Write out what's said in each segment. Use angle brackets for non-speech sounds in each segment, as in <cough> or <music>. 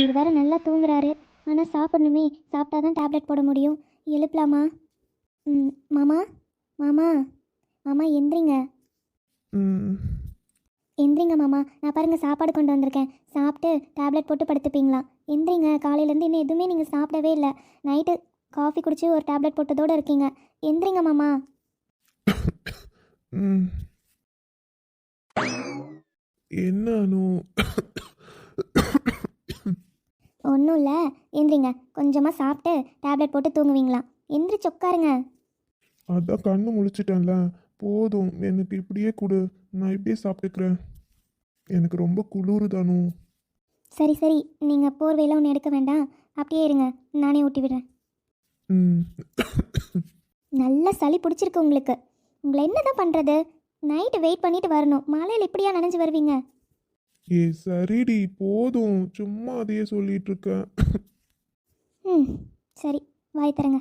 இவர் வேற நல்லா தூங்குறாரு. ஆனால் சாப்பிடணுமே. சாப்பிட்டா தான் டேப்லெட் போட முடியும். எழுப்பலாமா? ம் மாமா? மாமா? மாமா எந்திரிங்க. எந்திரிங்க மாமா. நான் பாருங்க சாப்பாடு கொண்டு வந்திருக்கேன். சாப்பிட்டு டேப்லெட் போட்டு படுத்துப்பீங்களா? எந்திரிங்க. காலையிலேருந்து இன்னும் எதுவுமே நீங்கள் சாப்பிடவே இல்லை. நைட்டு காஃபி குடிச்சு ஒரு டேப்லெட் போட்டதோடு இருக்கீங்க. எந்திரிங்க மாமா. என்ன ஒன்றும் இல்லை. எந்திரிங்க. கொஞ்சமாக சாப்பிட்டு டேப்லெட் போட்டு தூங்குவீங்களா? எந்திரிச்சு உட்காருங்க. அதான் கண்ணு முழிச்சிட்டேன்ல. போதும். எனக்கு இப்படியே கொடு. நான் இப்படியே சாப்பிட்டுக்கிறேன். எனக்கு ரொம்ப குளிருதானு சரி சரி. நீங்கள் போர்வையெல்லாம் ஒன்று எடுக்க வேண்டாம். அப்படியே இருங்க. நானே ஊட்டி விடுறேன். ம். நல்ல சளி பிடிச்சிருக்கு உங்களுக்கு. உங்களை என்ன தான் பண்ணுறது நைட்டு வெயிட் பண்ணிட்டு வரணும். மழையில் இப்படியா நனைஞ்சு வருவீங்க? ஏ சரிடி போதும். சும்மா அதையே சொல்லிட்டு இருக்கேன் ம் சரி. வாய் தரங்க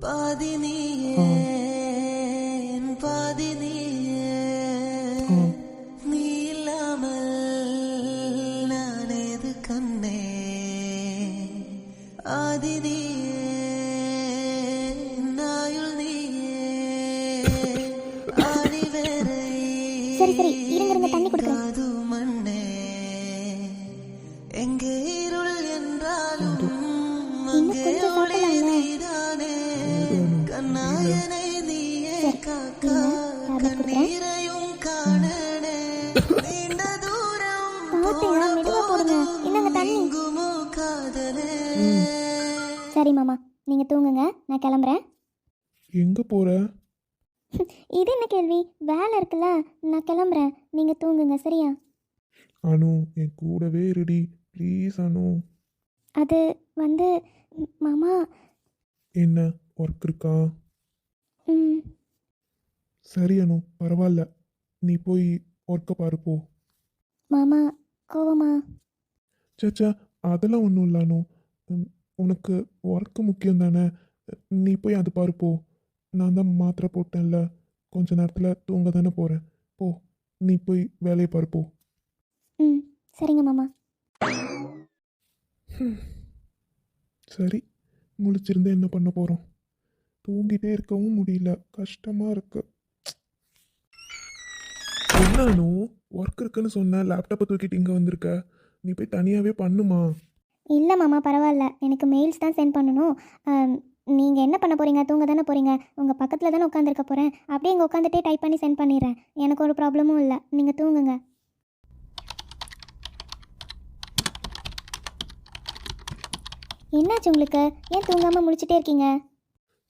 பாதி நீயே பாதி நீயே. நீ இல்லாமல் நான் ஏது கண்ணே. ஆதி நீயே சாப்பிட்டீங்களா மெதுவாக போடுங்க. என்னங்க தண்ணி? சரி மாமா. நீங்கள் தூங்குங்க. நான் கிளம்புறேன். எங்க போற? இது என்ன கேள்வி? வேலை இருக்குல்ல. நான் கிளம்புறேன். நீங்கள் தூங்குங்க. சரியா? அனு என் கூடவே இருடி. ப்ளீஸ் அனு. அது வந்து மாமா. என்ன? ஒர்க் இருக்கா? ம். சரி அனு. பரவாயில்ல. நீ போய் ஒர்க்கை பாரு போ. மாமா கோவமா? சச்சா அதெல்லாம் ஒன்றும் இல்லை அனு. உம், உனக்கு ஒர்க்கு முக்கியம் தானே? நீ போய் அது பாரு போ. நான் தான் மாத்திரை போட்டேன்ல. கொஞ்ச நேரத்தில் தூங்க தானே போகிறேன் போ நீ போய் வேலையை பாரு போ. ம் சரிங்க மாமா. சரி. முழிச்சிருந்து என்ன பண்ண போகிறோம் தூங்கிட்டே இருக்கவும் முடியல. கஷ்டமாக இருக்கு. என்ன அனு ஒர்க் இருக்குன்னு சொன்ன லேப்டாப்பை தூக்கிட்டு இங்கே வந்திருக்க? நீ போய் தனியாகவே பண்ணுமா? இல்லை மாமா பரவாயில்ல. எனக்கு மெயில்ஸ் தான் சென்ட் பண்ணணும். நீங்கள் என்ன பண்ண போகிறீங்க தூங்க தானே போகிறீங்க உங்கள் பக்கத்தில் தானே உட்காந்துருக்க போகிறேன் அப்படியே இங்கே உட்காந்துட்டே டைப் பண்ணி சென்ட் பண்ணிடுறேன். எனக்கு ஒரு ப்ராப்ளமும் இல்லை. நீங்கள் தூங்குங்க. என்னாச்சு உங்களுக்கு? ஏன் தூங்காமல் முழிச்சிட்டே இருக்கீங்க?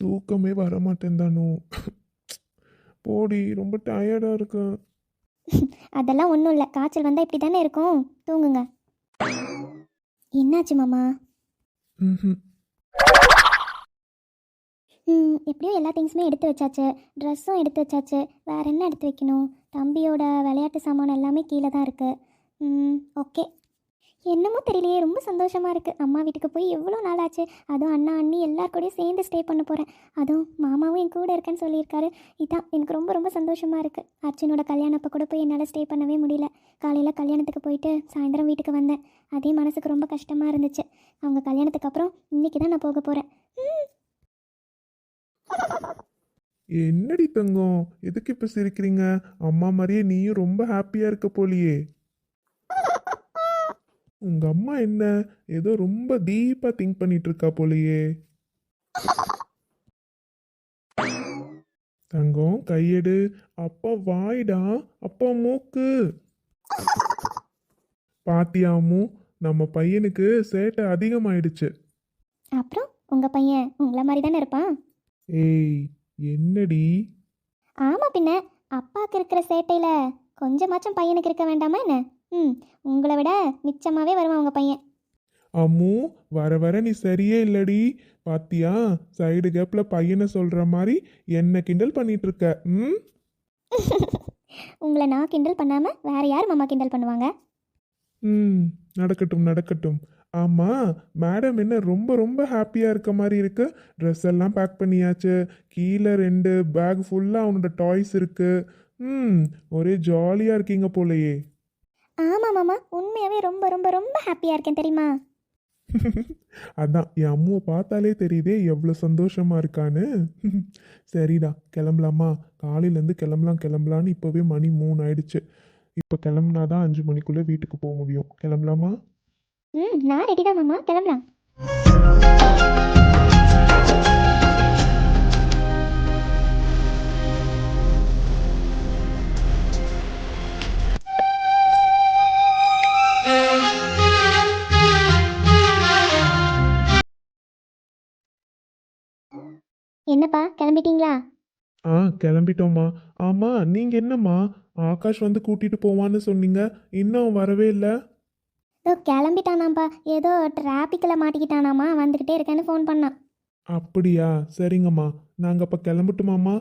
தூக்கமே வர மாட்டேன் போடி ரொம்ப டயர்டாக இருக்கேன். அதெல்லாம் ஒன்றும் இல்லை. காய்ச்சல் வந்தால் இப்படி தானே இருக்கும். தூங்குங்க. என்னாச்சு மாமா. ம் எப்படியோ எல்லா திங்ஸுமே எடுத்து வச்சாச்சு. ட்ரெஸ்ஸும் எடுத்து வச்சாச்சு. வேற என்ன எடுத்து வைக்கணும்? தம்பியோட விளையாட்டு சாமான் எல்லாமே கீழே தான் இருக்குது ம் ஓகே. என்னமோ தெரியலையே ரொம்ப சந்தோஷமாக இருக்குது அம்மா வீட்டுக்கு போய் எவ்வளோ நாள் ஆச்சு அதுவும் அண்ணா அண்ணி எல்லார் கூடயும் சேர்ந்து ஸ்டே பண்ண போகிறேன் அதுவும் மாமாவும் என் கூட இருக்கேன்னு சொல்லியிருக்காரு. இதான் எனக்கு ரொம்ப ரொம்ப சந்தோஷமாக இருக்குது அர்ஜுனோட கல்யாணப்போ கூட போய் என்னால் ஸ்டே பண்ணவே முடியல. காலையில் கல்யாணத்துக்கு போயிட்டு சாயந்தரம் வீட்டுக்கு வந்தேன். அதே மனசுக்கு ரொம்ப கஷ்டமாக இருந்துச்சு. அவங்க கல்யாணத்துக்கு அப்புறம் இன்றைக்கி தான் நான் போக போகிறேன் என்னடி தங்கம்? எதுக்கு இப்போ சிரிக்கிறீங்க? அம்மா மாதிரியே நீயும் ரொம்ப ஹாப்பியாக இருக்க போலியே. உங்க அம்மா என்ன? ஏதோ ரொம்ப டீப்பாக திங்க் பண்ணிட்டு இருக்கா போலியே. தங்கம் கையெடு. அப்பா வாய்டா. அப்பா மூக்கு. பாத்தியாமு நம்ம பையனுக்கு சேட்டை அதிகமாயிடுச்சு. அப்புறம் உங்கள் பையன் உங்களை மாதிரி தானே இருப்பான்? ஏய் என்னடி? ஆமாம் பின்ன அப்பாவுக்கு இருக்கிற சேட்டையில் கொஞ்சமாச்சும் பையனுக்கு இருக்க வேண்டாமா என்ன? ம் உங்களை விட மிச்சமாகவே வருவான் உங்கள் பையன். அம்மு வர வர நீ சரியே இல்லடி. பாத்தியா சைடு கேப்ல பையனை சொல்ற மாதிரி என்ன கிண்டல் பண்ணிட்டு இருக்க ம்? <laughs> உங்களை நான் கிண்டல் பண்ணாமல் வேற யார் மாமா கிண்டல் பண்ணுவாங்க? ம் நடக்கட்டும் நடக்கட்டும். ஆமா மேடம் என்ன ரொம்ப ரொம்ப ஹாப்பியா இருக்க மாதிரி இருக்கு. ட்ரெஸ் எல்லாம் பேக் பண்ணியாச்சு. கீழே ரெண்டு பேக் ஃபுல்லா அவனோட டாய்ஸ் இருக்கு. ம் ஒரே ஜாலியா இருக்கீங்க போலயே. ஆமாம் மாமா. உண்மையாகவே ரொம்ப ரொம்ப ரொம்ப ஹாப்பியாக இருக்கேன் தெரியுமா? <laughs> அதான் என் அம்முவை பார்த்தாலே தெரியுதே எவ்வளோ சந்தோஷமா இருக்கான்னு. <laughs> சரிடா கிளம்பலாமா? காலையிலேருந்து கிளம்பலாம் கிளம்பலான்னு இப்போவே மணி மூணு ஆயிடுச்சு இப்போ கிளம்புனா தான் அஞ்சு மணிக்குள்ளே வீட்டுக்கு போக முடியும். கிளம்பலாமா? ம் நான் ரெடி தான் மாமா. கிளம்பலாம். என்னப்பா கிளம்பிட்டீங்களா? ஆ கிளம்பிட்டோம்மா. ஆமாம் நீங்கள் என்னம்மா? ஆகாஷ் வந்து கூட்டிகிட்டு போவான்னு சொன்னீங்க. இன்னும் வரவே இல்லை. இதோ கிளம்பிட்டானாம்ப்பா. ஏதோ டிராஃபிக்கில் மாட்டிக்கிட்டானாமா வந்துக்கிட்டே இருக்கேன்னு ஃபோன் பண்ணான். அப்படியா? சரிங்கம்மா. நாங்கள் அப்போ கிளம்பட்டுமாம்மா?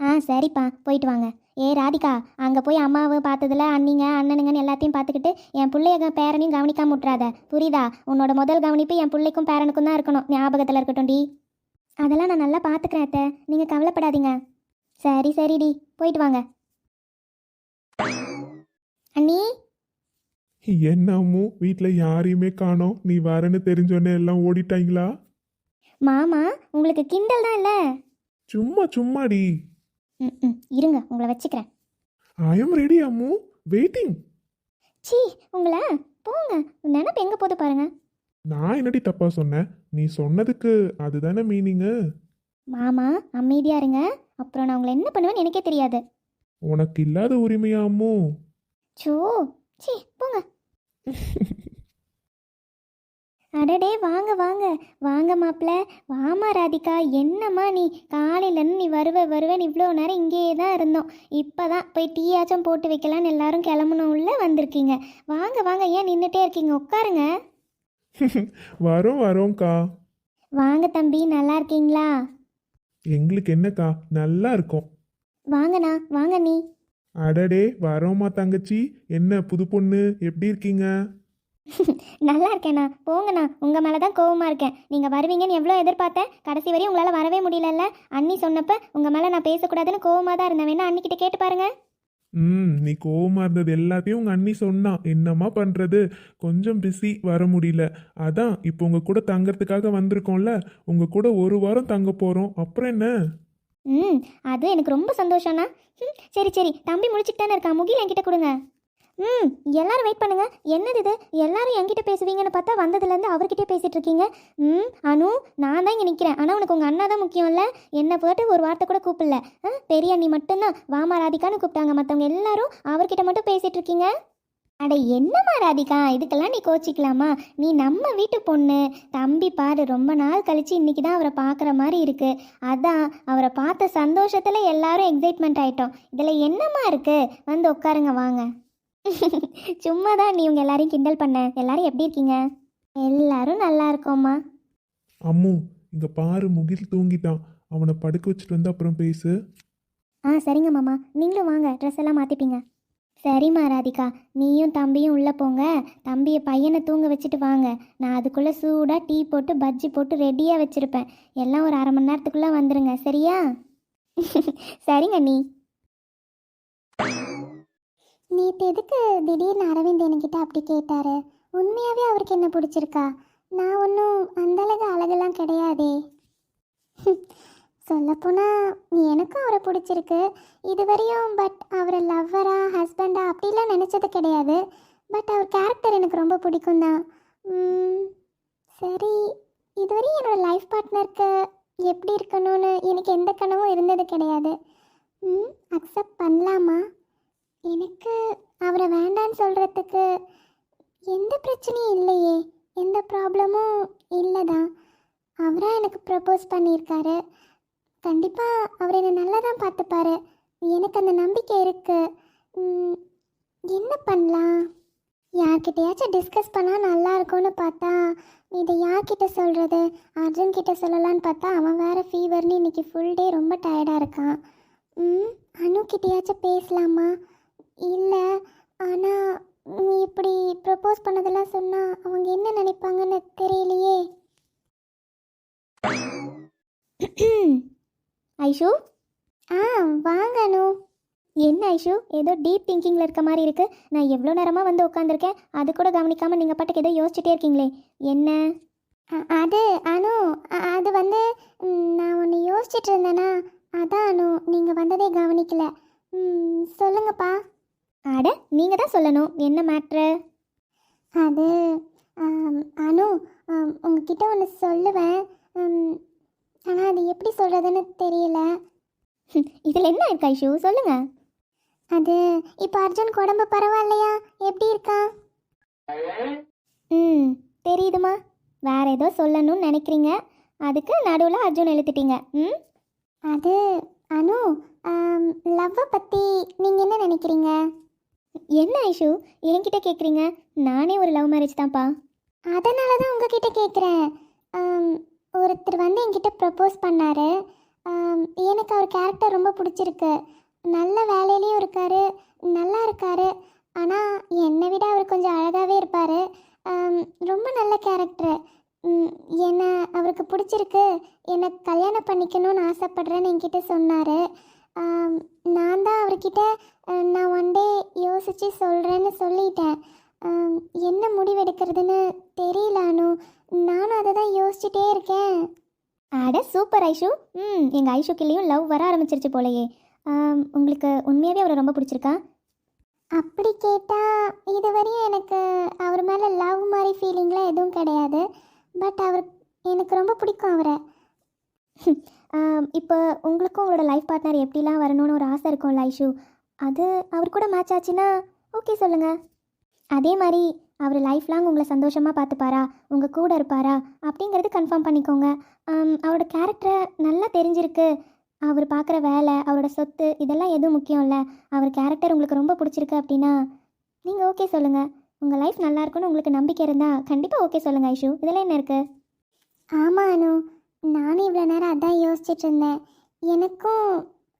ஆ சரிப்பா. போயிட்டு வாங்க. ஏ ராதிகா அங்கே போய் அம்மாவை பார்த்ததுல அண்ணிங்க அண்ணனுங்கன்னு எல்லாத்தையும் பார்த்துக்கிட்டு என் பிள்ளைய பேரனையும் கவனிக்காம விட்றாத புரியுதா? உன்னோட முதல் கவனிப்பு என் பிள்ளைக்கும் பேரனுக்கும் தான் இருக்கணும். ஞாபகத்தில் இருக்கட்டும் டி. அதெல்லாம் நான் நல்லா பார்த்துக்கிறேன் அத்தை. நீங்கள் கவலைப்படாதீங்க. சரி சரிடி. போயிட்டு வாங்க. அண்ணி? என்னம்மு வீட்டில் யாரையுமே காணோம். நீ வரேன்னு தெரிஞ்சோன்னே எல்லாம் ஓடிட்டாங்களா? மாமா உங்களுக்கு கிண்டல் தான் இல்லை? சும்மா சும்மாடி. ம் ம். இருங்க உங்களை வச்சுக்கிறேன். I am ready Ammu. Waiting சீ உங்களை? போங்க. நினப்பு எங்கே போகுது பாருங்க. நான் என்னடி தப்பா சொன்னேன் நீ சொன்னதுக்கு அதுதானே மீனிங்கு மாமா அமைதியா இருங்க. அப்புறம் நான் உங்களை என்ன பண்ணுவேன்னு எனக்கே தெரியாது. உனக்கு இல்லாத உரிமையா அம்மு? சோ சீ போங்க. <laughs> அடடே வாங்க வாங்க. வாங்க மாப்பிள்ள வாமா ராதிகா. என்னம்மா நீ? காலையிலேருந்து நீ வருவ வருவேன்னு இவ்வளோ நேரம் இங்கேயே தான் இருந்தோம். இப்போ தான் போய் டீயாச்சும் போட்டு வைக்கலான்னு எல்லாரும் கிளம்பணும் உள்ள வந்திருக்கீங்க. வாங்க வாங்க. ஏன் நின்றுட்டே இருக்கீங்க? உட்காருங்க. <laughs> வரோம் வரோம்க்கா. வாங்க தம்பி நல்லா இருக்கீங்களா? எங்களுக்கு என்னக்கா நல்லா இருக்கும். வாங்கண்ணா வாங்க நீ. அடடே வரோமா தங்கச்சி? என்ன புது பொண்ணு? எப்படி இருக்கீங்க? <laughs> நல்லா இருக்கேண்ணா. போங்கண்ணா உங்கள் மேலே தான் கோவமாக இருக்கேன். நீங்கள் வருவீங்கன்னு எவ்வளோ எதிர்பார்த்தேன். கடைசி வரையும் உங்களால் வரவே முடியலல்ல. அண்ணி சொன்னப்ப உங்கள் மேலே நான் பேசக்கூடாதுன்னு கோவமாக தான் இருந்தேன். வேணா அண்ணிக்கிட்ட கேட்டு பாருங்க. ம் நீ கோவமாக இருந்தது எல்லாத்தையும் உங்கள் அண்ணி சொன்னான் என்னம்மா பண்ணுறது கொஞ்சம் பிஸி வர முடியல. அதான் இப்போ உங்கள் கூட தங்கறதுக்காக வந்திருக்கோம்ல. உங்கள் கூட ஒரு வாரம் தங்க போகிறோம் அப்புறம் என்ன? ம் அது எனக்கு ரொம்ப சந்தோஷம்ண்ணா ம் சரி சரி. தம்பி முடிச்சுட்டு தானே இருக்கா? முகில் என்கிட்ட கொடுங்க. ம் எல்லாரும் வெயிட் பண்ணுங்க. என்னது இது? எல்லாரும் என்கிட்ட பேசுவீங்கன்னு பார்த்தா வந்ததுலேருந்து அவர்கிட்டயே பேசிட்டு இருக்கீங்க. ம் அனு நான் தான் இங்கே நிற்கிறேன் ஆனால் உனக்கு உங்கள் அண்ணா தான் முக்கியம் இல்லை என்னை போட்டு ஒரு வார்த்தை கூட கூப்பிடல. ஆ பெரிய அண்ணி மட்டும்தான். வாமா ராதிகான்னு கூப்பிட்டாங்க. மற்றவங்க எல்லாரும் அவர்கிட்ட மட்டும் பேசிட்டு இருக்கீங்க. அட என்னம்மா ராதிகா? இதுக்கெல்லாம் நீ கோச்சிக்கலாமா? நீ நம்ம வீட்டு பொண்ணு. தம்பி பாரு ரொம்ப நாள் கழிச்சு இன்றைக்கி தான் அவரை பார்க்குற மாதிரி இருக்குது அதான் அவரை பார்த்த சந்தோஷத்தில் எல்லாரும் எக்ஸைட்மெண்ட் ஆகிட்டோம் இதில் என்னம்மா இருக்குது வந்து உட்காருங்க வாங்க. <laughs> சும்மா தான் நீ உங்க எல்லாரையும் கிண்டல் பண்ண. எல்லாரும் எப்படி இருக்கீங்க? எல்லாரும் நல்லா இருக்கோம்மா. அம்மு இங்க பாரு முகில் தூங்கிட்டான். அவனை படுக்க வச்சுட்டு வந்து அப்புறம் பேசு. ஆ சரிங்க மாமா. நீங்களும் வாங்க ட்ரெஸ் எல்லாம் மாற்றிப்பீங்க சரிம்மா ராதிகா. நீயும் தம்பியும் உள்ளே போங்க. தம்பியை பையனை தூங்க வச்சுட்டு வாங்க. நான் அதுக்குள்ளே சூடாக டீ போட்டு பஜ்ஜி போட்டு ரெடியாக வச்சுருப்பேன். எல்லாம் ஒரு அரை மணி நேரத்துக்குள்ளே வந்துடுங்க சரியா? <laughs> சரிங்க நீ. நேற்று எதுக்கு திடீர்னு அரவிந்த் என்கிட்ட அப்படி கேட்டாரு? உண்மையாகவே அவருக்கு என்ன பிடிச்சிருக்கா? நான் ஒன்றும் அந்தளவு அழகெல்லாம் கிடையாதே. சொல்லப்போனால் எனக்கும் அவரை பிடிச்சிருக்கு. இதுவரையும் பட் அவரை லவ்வரா ஹஸ்பண்டா அப்படிலாம் நினச்சது கிடையாது. பட் அவர் கேரக்டர் எனக்கு ரொம்ப பிடிக்கும் தான் சரி இதுவரையும் என்னோடய லைஃப் பார்ட்னருக்கு எப்படி இருக்கணும்னு எனக்கு எந்த கனவும் இருந்தது கிடையாது. அக்செப்ட் பண்ணலாமா? எனக்கு அவரை வேண்டான்னு சொல்கிறதுக்கு எந்த பிரச்சனையும் இல்லையே. எந்த ப்ராப்ளமும் இல்லை தான் அவராக எனக்கு ப்ரப்போஸ் பண்ணியிருக்காரு. கண்டிப்பாக அவர் என்னை நல்லா தான் பார்த்துப்பாரு. எனக்கு அந்த நம்பிக்கை இருக்குது என்ன பண்ணலாம்? யார்கிட்டயாச்சும் டிஸ்கஸ் பண்ணால் நல்லா இருக்கும்னு பார்த்தா இதை யார்கிட்ட சொல்கிறது அர்ஜுன் கிட்ட சொல்லலான்னு பார்த்தா அவன் வேறு ஃபீவர்னு இன்னைக்கு ஃபுல் டே ரொம்ப டயர்டாக இருக்கான். ம் அனு கிட்டயாச்சும் பேசலாமா? இல்லை. ஆனால் நீ இப்படி ப்ரப்போஸ் பண்ணதெல்லாம் சொன்னால் அவங்க என்ன நினைப்பாங்கன்னு தெரியலையே. <clears throat> ஐஷு? ஆ வாங்க அனு. என்ன ஐஷு? ஏதோ டீப் திங்கிங்கில் இருக்க மாதிரி இருக்கு. நான் எவ்வளோ நேரமாக வந்து உட்காந்துருக்கேன் அது கூட கவனிக்காமல் நீங்கள் பாட்டுக்கு ஏதோ யோசிச்சுட்டே இருக்கீங்களே. என்ன? அது அனு அது வந்து நான் ஒன்று யோசிச்சுட்டு இருந்தேன்னா அதான் அனு நீங்கள் வந்ததே கவனிக்கல. சொல்லுங்கப்பா. அட நீங்கள் தான் சொல்லணும். என்ன மேட்ரு அது அனு உங்ககிட்ட ஒன்று சொல்லுவேன். ஆனால் அது எப்படி சொல்கிறதுன்னு தெரியல. இதில் என்ன இருக்கு ஐஷு? சொல்லுங்க. அது இப்போ அர்ஜுனுக்கு உடம்பு பரவாயில்லையா? எப்படி இருக்கா? ம் தெரியுதுமா. வேற ஏதோ சொல்லணும்னு நினைக்கிறீங்க. அதுக்கு நடுவில் அர்ஜுன் எழுத்துட்டீங்க ம்? அது அனு லவ்வை பற்றி நீங்கள் என்ன நினைக்கிறீங்க? என்ன ஐஷு? என்கிட்ட கேட்குறீங்க நானே ஒரு லவ் மேரேஜ் தான்ப்பா. அதனால தான் உங்ககிட்ட கேட்குறேன் ஒருத்தர் வந்து என்கிட்ட ப்ரப்போஸ் பண்ணார். எனக்கு அவர் கேரக்டர் ரொம்ப பிடிச்சிருக்கு. நல்ல வேலையிலையும் இருக்காரு நல்லா இருக்காரு. ஆனால் என்னை விட அவர் கொஞ்சம் அழகாகவே இருப்பார். ரொம்ப நல்ல கேரக்டர் என்னை அவருக்கு பிடிச்சிருக்கு. என்னை கல்யாணம் பண்ணிக்கணும்னு ஆசைப்பட்றேன்னு என்கிட்ட சொன்னார். நான் தான் அவர்கிட்ட நான் ஒன் யோசித்து சொல்கிறேன்னு சொல்லிட்டேன். என்ன முடிவெடுக்கிறதுன்னு தெரியல அனு. நானும் அதை தான் யோசிச்சுட்டே இருக்கேன். அட சூப்பர் ஐஷு. ம் எங்கள் ஐஷுக்கிலேயும் லவ் வர ஆரம்பிச்சிருச்சு போலயே. உங்களுக்கு உண்மையாகவே அவரை ரொம்ப பிடிச்சிருக்கா? அப்படி கேட்டால் இதுவரையும் எனக்கு அவர் மேலே லவ் மாதிரி ஃபீலிங்லாம் எதுவும் கிடையாது. பட் அவர் எனக்கு ரொம்ப பிடிக்கும் அவரை. இப்போ உங்களுக்கும் உங்களோட லைஃப் பார்ட்னர் எப்படிலாம் வரணும்னு ஒரு ஆசை இருக்கும்ல ஐஷு? அது அவர் கூட மேட்ச் ஆச்சுன்னா ஓகே சொல்லுங்கள் அதே மாதிரி அவர் லைஃப் லாங் உங்களை சந்தோஷமாக பார்த்துப்பாரா உங்கள் கூட இருப்பாரா அப்படிங்கிறது கன்ஃபார்ம் பண்ணிக்கோங்க. அவரோட கேரக்டரை நல்லா தெரிஞ்சிருக்கு. அவர் பார்க்குற வேலை அவரோட சொத்து இதெல்லாம் எதுவும் முக்கியம் இல்லை. அவர் கேரக்டர் உங்களுக்கு ரொம்ப பிடிச்சிருக்கு அப்படின்னா நீங்கள் ஓகே சொல்லுங்கள் உங்கள் லைஃப் நல்லா இருக்குன்னு உங்களுக்கு நம்பிக்கை இருந்தால் கண்டிப்பாக ஓகே சொல்லுங்கள் ஐஷு. இதெல்லாம் என்ன இருக்குது ஆமாம் அனு. நானும் இவ்வளோ நேரம் அதான் யோசிச்சுட்டு இருந்தேன். எனக்கும்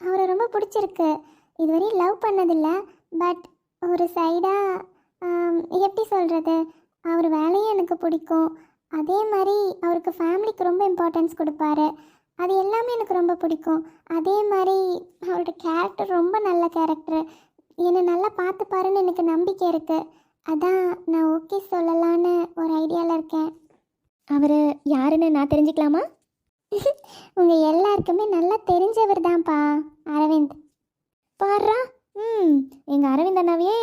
அவரை ரொம்ப பிடிச்சிருக்கு. இதுவரையும் லவ் பண்ணதில்லை பட் ஒரு சைடாக எப்படி சொல்கிறது அவர் வேலையும் எனக்கு பிடிக்கும். அதே மாதிரி அவருக்கு ஃபேமிலிக்கு ரொம்ப இம்பார்ட்டன்ஸ் கொடுப்பாரு. அது எல்லாமே எனக்கு ரொம்ப பிடிக்கும். அதே மாதிரி அவரோட கேரக்டர் ரொம்ப நல்ல கேரக்டர் என்னை நல்லா பார்த்துப்பாருன்னு எனக்கு நம்பிக்கை இருக்குது அதான் நான் ஓகே சொல்லலான்னு ஒரு ஐடியாவில் இருக்கேன். அவர் யாருன்னு நான் தெரிஞ்சுக்கலாமா? <laughs> உங்கள் எல்லாருக்குமே நல்லா தெரிஞ்சவர் தான்ப்பா அரவிந்த். பாடுறா ம் எங்கள் அரவிந்த் அண்ணாவே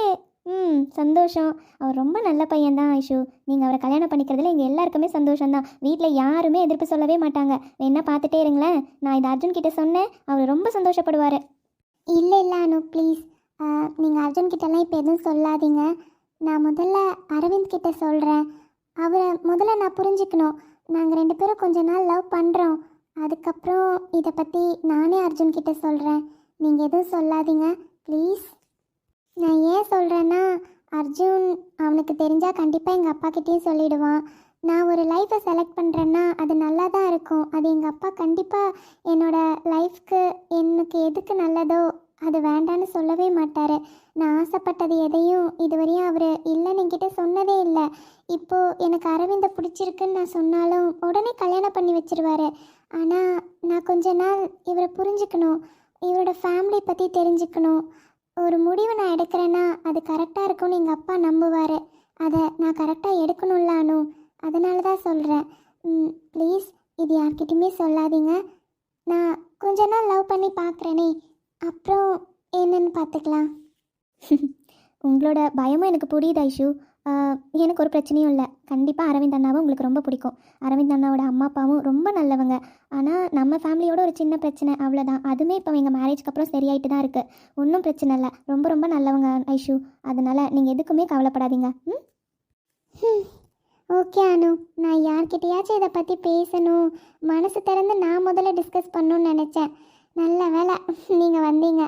ம் சந்தோஷம். அவர் ரொம்ப நல்ல பையன்தான் ஐஷு. நீங்கள் அவரை கல்யாணம் பண்ணிக்கிறதுல எங்கள் எல்லாருக்குமே சந்தோஷம்தான். வீட்டில் யாருமே எதிர்ப்பு சொல்லவே மாட்டாங்க. வேணா பார்த்துட்டே இருங்களேன். நான் இதை அர்ஜுன் கிட்டே சொன்னேன். அவர் ரொம்ப சந்தோஷப்படுவார். இல்லை இல்லை அனு ப்ளீஸ் நீங்கள் அர்ஜுன் கிட்டலாம் இப்போ எதுவும் சொல்லாதீங்க. நான் முதல்ல அரவிந்த் கிட்ட சொல்கிறேன் அவரை முதல்ல நான் புரிஞ்சுக்கணும். நாங்கள் ரெண்டு பேரும் கொஞ்ச நாள் லவ் பண்ணுறோம் அதுக்கப்புறம் இதை பற்றி நானே அர்ஜுன் கிட்ட சொல்கிறேன் நீங்கள் எதுவும் சொல்லாதீங்க. ப்ளீஸ் நான் ஏன் சொல்கிறேன்னா அர்ஜுன் அவனுக்கு தெரிஞ்சால் கண்டிப்பாக எங்கள் அப்பாக்கிட்டேயும் சொல்லிவிடுவான் நான் ஒரு லைஃப்பை செலக்ட் பண்ணுறேன்னா அது நல்லா தான் இருக்கும். அது எங்கள் அப்பா கண்டிப்பாக என்னோட லைஃப்க்கு எனக்கு எதுக்கு நல்லதோ அது வேண்டான்னு சொல்லவே மாட்டார். நான் ஆசைப்பட்டது எதையும் இதுவரையும் அவர் இல்லைன்னு என்கிட்ட சொன்னதே இல்லை. இப்போது எனக்கு அரவிந்தை பிடிச்சிருக்குன்னு நான் சொன்னாலும் உடனே கல்யாணம் பண்ணி வச்சிருவாரு. ஆனால் நான் கொஞ்ச நாள் இவரை புரிஞ்சுக்கணும். இவரோட ஃபேமிலி பற்றி தெரிஞ்சுக்கணும். ஒரு முடிவு நான் எடுக்கிறேன்னா அது கரெக்டாக இருக்கும்னு எங்கள் அப்பா நம்புவார். அதை நான் கரெக்டாக எடுக்கணும்ல அனு. அதனால தான் சொல்கிறேன் ப்ளீஸ் இது யார்கிட்டையுமே சொல்லாதீங்க. நான் கொஞ்ச நாள் லவ் பண்ணி பார்க்குறேனே அப்புறம் என்னன்னு பார்த்துக்கலாம் <laughs> உங்களோட பயமும் எனக்கு புரியுது ஐஷு. எனக்கு ஒரு பிரச்சனையும் இல்லை. கண்டிப்பாக அரவிந்த் அண்ணாவும் உங்களுக்கு ரொம்ப பிடிக்கும். அரவிந்த் அண்ணாவோட அம்மா அப்பாவும் ரொம்ப நல்லவங்க. ஆனால் நம்ம ஃபேமிலியோட ஒரு சின்ன பிரச்சனை அவ்வளோதான் அதுவுமே இப்போ எங்கள் மேரேஜ்க்கு அப்புறம் சரியாயிட்டு தான் இருக்குது ஒன்றும் பிரச்சனை இல்லை. ரொம்ப ரொம்ப நல்லவங்க ஐஷு. அதனால் நீங்கள் எதுக்குமே கவலைப்படாதீங்க. ம்? ஓகே அனு. நான் யார்கிட்டயாச்சும் இதை பற்றி பேசணும். மனசு திறந்து நான் முதல்ல டிஸ்கஸ் பண்ணணும்னு நினச்சேன். நல்ல வேலை நீங்கள் வந்தீங்க.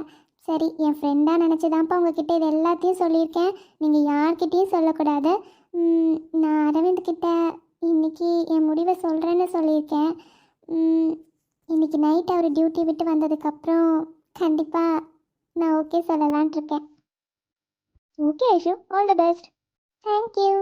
சரி என் ஃப்ரெண்டாக நினச்சிதான்ப்பா உங்ககிட்ட இது எல்லாத்தையும் சொல்லியிருக்கேன். நீங்கள் யார்கிட்டேயும் சொல்லக்கூடாது. நான் அரவிந்த் கிட்ட இன்னைக்கு என் முடிவை சொல்கிறேன்னு சொல்லியிருக்கேன். இன்றைக்கி இன்னைக்கு நைட் அவர் டியூட்டி விட்டு வந்ததுக்கப்புறம் கண்டிப்பாக நான் okay சொல்லலான்ட்ருக்கேன் okay Aishu all the best thank you